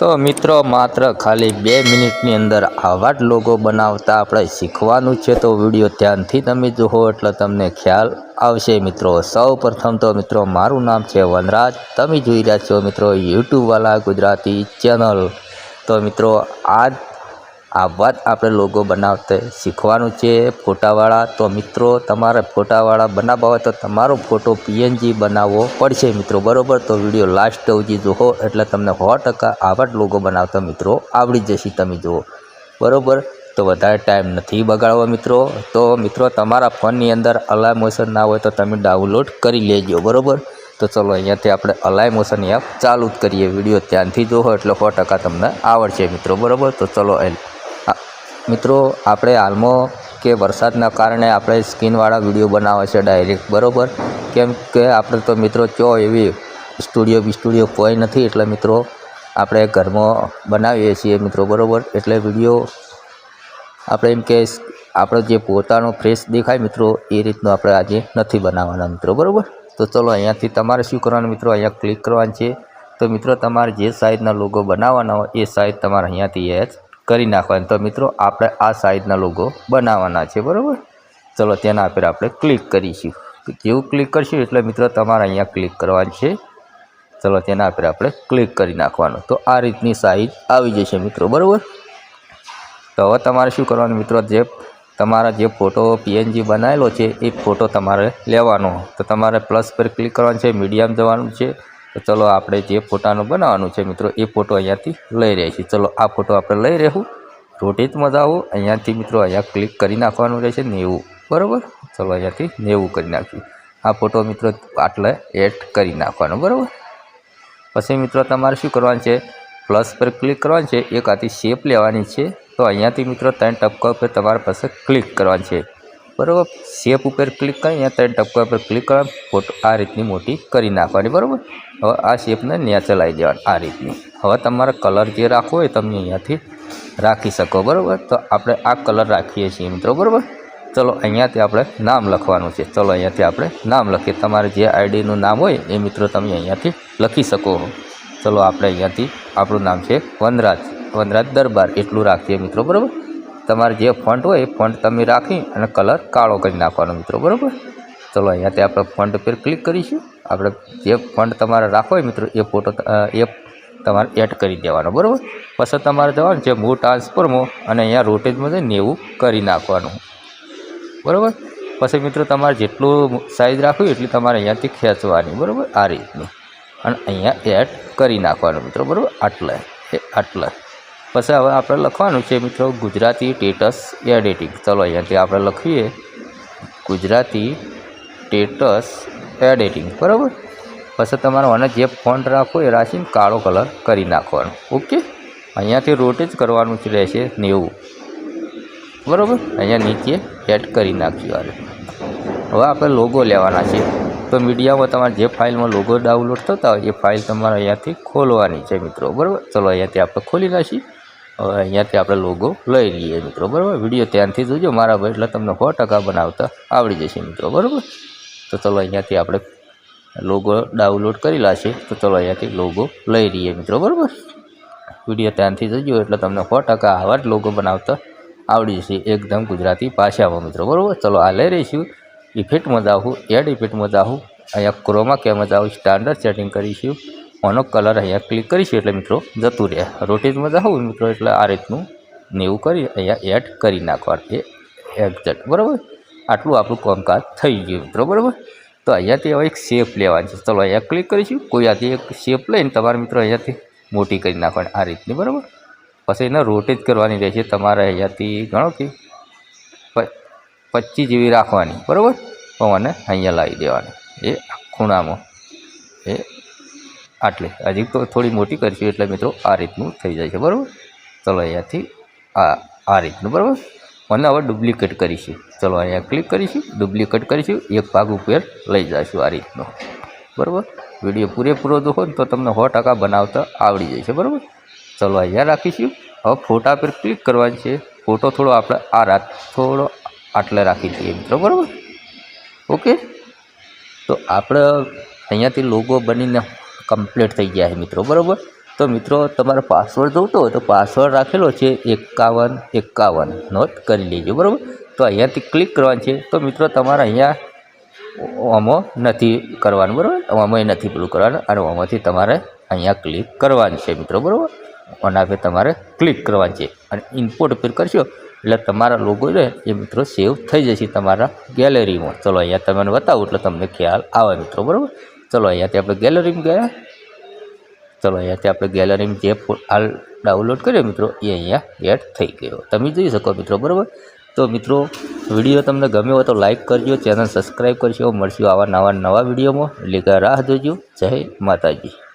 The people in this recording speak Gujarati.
તો મિત્રો, માત્ર ખાલી બે મિનિટની અંદર આવા જ લોગો બનાવતા આપણે શીખવાનું છે. તો વીડિયો ધ્યાનથી તમે જુઓ એટલે તમને ખ્યાલ આવશે. મિત્રો, સૌ પ્રથમ તો મિત્રો, મારું નામ છે વનરાજ. તમે જોઈ રહ્યા છો મિત્રો યુટ્યુબવાલા ગુજરાતી ચેનલ. તો મિત્રો, આજ આવા જ આપણે લોગો બનાવતા શીખવાનું છે ફોટાવાળા. તો મિત્રો, તમારે ફોટાવાળા બનાવવા હોય તો તમારો ફોટો પીએનજી બનાવવો પડશે મિત્રો, બરોબર? તો વીડિયો લાસ્ટ સુધી જુઓ એટલે તમને સો ટકા આવા જ લોગો બનાવતા મિત્રો, આવડી જશે તમે જુઓ. બરોબર? તો વધારે ટાઈમ નથી બગાડવો મિત્રો. તો મિત્રો, તમારા ફોનની અંદર અલાય મોશન ના હોય તો તમે ડાઉનલોડ કરી લેજો, બરોબર? તો ચલો અહીંયાથી આપણે અલાય મોશન એપ ચાલુ જ કરીએ. વીડિયો ધ્યાનથી જોવો એટલે સો ટકા તમને આવડશે મિત્રો, બરોબર? તો ચલો આ મિત્રો, આપણે હાલમાં કે વરસાદના કારણે આપણે સ્કીનવાળા વીડિયો બનાવે છે ડાયરેક્ટ બરોબર? કેમ કે આપણે તો મિત્રો ચો એવી સ્ટુડિયો બી સ્ટુડિયો કોઈ નથી, એટલે મિત્રો આપણે ઘરમાં બનાવીએ છીએ મિત્રો, બરોબર? એટલે વીડિયો આપણે એમ કે આપણો જે પોતાનો ફ્રેશ દેખાય મિત્રો, એ રીતનો આપણે આજે નથી બનાવવાના મિત્રો, બરાબર? તો ચલો અહીંયાથી તમારે શું કરવાનું મિત્રો? અહીંયા ક્લિક કરવાનું છે. તો મિત્રો, તમારે જે સાઇઝના લોગો બનાવવાના હોય, એ સાઇઝ તમારે અહીંયાથી એચ કરી નાખવાની. તો મિત્રો, આપણે આ સાઇઝના લોગો બનાવવાના છે, બરાબર? ચલો, તેના પર આપણે ક્લિક કરીશું. જેવું ક્લિક કરશું? એટલે મિત્રો, તમારે અહીંયા ક્લિક કરવાનું છે. ચલો, તેના પર આપણે ક્લિક કરી નાખવાનું. તો આ રીતની સાઇઝ આવી જશે, મિત્રો, બરાબર? તો હવે તમારે શું કરવાનું, મિત્રો, જે તમારા જે ફોટો પીએનજી બનાવેલો છે, એ ફોટો તમારે લેવાનો. તો તમારે પ્લસ પર ક્લિક કરવાનું છે, મીડિયમ જવાનું છે. તો ચલો આપણે જે ફોટાનું બનાવવાનું છે મિત્રો, એ ફોટો અહીંયાથી લઈ રહ્યા છીએ. ચલો, આ ફોટો આપણે લઈ રહેવું. રોટેટમાં જાઓ અહીંયાથી મિત્રો અહીંયા ક્લિક કરી નાખવાનું રહેશે નેવું. બરાબર? ચલો, અહીંયાથી નેવું કરી નાખ્યું. આ ફોટો મિત્રો આટલે એડ કરી નાખવાનો, બરાબર? પછી મિત્રો તમારે શું કરવાનું છે? પ્લસ પર ક્લિક કરવાનું છે. એક આથી શેપ લેવાની છે. તો અહીંયાથી મિત્રો ત્રણ ટપકા પર તમારે પાસે ક્લિક કરવાનું છે. બરાબર? શેપ ઉપર ક્લિક કરી અહીંયા ત્રણ ટપકા ઉપર ક્લિક કરવાનું ફોટો આ રીતની મોટી કરી નાખવાની, બરાબર? હવે આ શેપને ત્યાં ચલાવી દેવાની, આ રીતની. હવે તમારે કલર જે રાખવો હોય તમે અહીંયાથી રાખી શકો, બરાબર? તો આપણે આ કલર રાખીએ છીએ મિત્રો, બરાબર? ચલો, અહીંયાથી આપણે નામ લખવાનું છે. ચલો, અહીંયાથી આપણે નામ લખીએ. તમારે જે આઈડીનું નામ હોય એ મિત્રો તમે અહીંયાથી લખી શકો. ચલો, આપણે અહીંયાથી આપણું નામ છે વનરાજ. વનરાજ દરબાર. એટલું રાખીએ મિત્રો, બરાબર? તમારે જે ફોન્ટ હોય એ ફોન્ટ તમે રાખી અને કલર કાળો કરી નાખવાનો મિત્રો, બરાબર? ચલો અહીંયાથી આપણે ફોન્ટ પર ક્લિક કરીશું. આપણે જે ફોન્ટ તમારે રાખવો હોય મિત્રો, એ ફોટો એ તમારે એડ કરી દેવાનો, બરાબર? પછી તમારે જવાનું છે મૂળ ટ્રાન્સફોર્મો અને અહીંયા રોટેજમાં જઈને નેવું કરી નાખવાનું, બરાબર? પછી મિત્રો, તમારે જેટલું સાઇઝ રાખવી એટલી તમારે અહીંયાથી ખેંચવાની, બરાબર? આ રીતની. અને અહીંયા એડ કરી નાખવાનું મિત્રો, બરાબર? આટલા, એ આટલા. પછી હવે આપણે લખવાનું છે મિત્રો ગુજરાતી ટેટસ એડિટિંગ. ચલો અહીંયાથી આપણે લખીએ. ગુજરાતી ટેટસ એડિટિંગ, બરાબર? પછી તમારે મને જે ફોન્ટ રાખવો એ રાખીને કાળો કલર કરી નાખવાનો. ઓકે? અહીંયાથી રોટેજ કરવાનું રહેશે નેવું. બરાબર? અહીંયા નીચે એડ કરી નાખ્યું હવે આપણે લોગો લેવાના છે. તો મીડિયામાં તમારે જે ફાઇલમાં લોગો ડાઉનલોડ થતા હોય એ ફાઇલ તમારે અહીંયાથી ખોલવાની છે મિત્રો. બરાબર? ચલો અહીંયાથી આપણે ખોલી નાખીએ. હવે અહીંયાથી આપણે લોગો લઈ લઈએ મિત્રો, બરાબર? વીડિયો ધ્યાનથી જોજો મારા ભાઈ, એટલે તમને સો ટકા બનાવતા આવડી જશે મિત્રો, બરાબર? તો ચલો અહીંયાથી આપણે લોગો ડાઉનલોડ કરી લાશે, તો ચલો અહીંયાથી લોગો લઈ લઈએ મિત્રો, બરાબર? વીડિયો ધ્યાનથી જોજો, એટલે તમને સો ટકા આવા જ લોગો બનાવતા આવડી જશે એકદમ ગુજરાતી ભાષામાં મિત્રો, બરાબર? ચલો આ લઈ રહીશું. ઇફેક્ટમાં જાઉં એડ ઇફેક્ટમાં જાઉં અહીંયા ક્રોમા કેમાં જાઉં સ્ટાન્ડર્ડ સેટિંગ કરીશું. આનો કલર અહીંયા ક્લિક કરીશું એટલે મિત્રો જતું રહે. રોટેજમાં જાઉં મિત્રો, એટલે આ રીતનું નેવું કરી અહીંયા એડ કરી નાખવાનું. એ એક્ઝેક્ટ બરાબર? આટલું આપણું કામકાજ થઈ ગયું મિત્રો, બરાબર? તો અહીંયાથી હવે એક શેપ લેવાની છે. ચલો અહીંયા ક્લિક કરીશું. કોઈ આથી એક શેપ લઈને તમારા મિત્રો અહીંયાથી મોટી કરી નાખવાની આ રીતની, બરાબર? પછી એને રોટેજ કરવાની રહેશે. તમારે અહીંયાથી ગણો કે પચીસ જેવી રાખવાની, બરાબર? અને અહીંયા લાવી દેવાની. એ ખૂણામાં. એ આટલી. હજી તો થોડી મોટી કરીશું એટલે મિત્રો આ રીતનું થઈ જાય છે, બરાબર? ચલો અહીંયાથી આ આ રીતનું, બરાબર? મને હવે ડુપ્લિકેટ કરીશું. ચલો અહીંયા ક્લિક કરીશું, ડુપ્લિકેટ કરીશું, એક ભાગ ઉપર લઈ જઈશું આ રીતનો. બરાબર? વીડિયો પૂરેપૂરો જોવો ને તો તમને સો ટકા બનાવતા આવડી જાય છે, બરાબર? ચલો અહીંયા રાખીશું. હવે ફોટા પર ક્લિક કરવાની છે. ફોટો થોડો આપણે, આ રાત થોડો આટલે રાખી દઈએ મિત્રો, બરાબર? ઓકે? તો આપણે અહીંયાથી લોગો બનીને કમ્પ્લીટ થઈ ગયા છે મિત્રો, બરાબર? તો મિત્રો, તમારે પાસવર્ડ જોઈતો હોય તો પાસવર્ડ રાખેલો છે એકાવન એકાવન. નોટ કરી લેજો, બરાબર? તો અહીંયાથી ક્લિક કરવાનું છે. તો મિત્રો, તમારે અહીંયા આમાં નથી કરવાનું, બરાબર? આમાં નથી પેલું કરવાનું અને આમાંથી તમારે અહીંયા ક્લિક કરવાનું છે મિત્રો, બરાબર? આના પર તમારે ક્લિક કરવાનું છે. અને ઇમ્પોર્ટ પર કરશો એટલે તમારા લોગો છે એ મિત્રો સેવ થઈ જશે તમારા ગેલેરીમાં ચલો, અહીંયા તમને બતાવું એટલે તમને ખ્યાલ આવે મિત્રો, બરાબર? ચલો, અહીંયાથી આપણે ગેલેરીમાં ગયા. ચલો, અહીંયાથી આપણે ગેલેરીમાં જે હાલ ડાઉનલોડ કર્યો મિત્રો, એ અહીંયા એડ થઈ ગયો. તમે જોઈ શકો મિત્રો, બરાબર? તો મિત્રો વીડિયો તમને ગમ્યો હોય તો લાઈક કરજો ચેનલ સબસ્ક્રાઈબ કરજો, મળશું આવા નવા નવા વિડીયોમાં એટલે કે રાહ જોજો. જય માતાજી.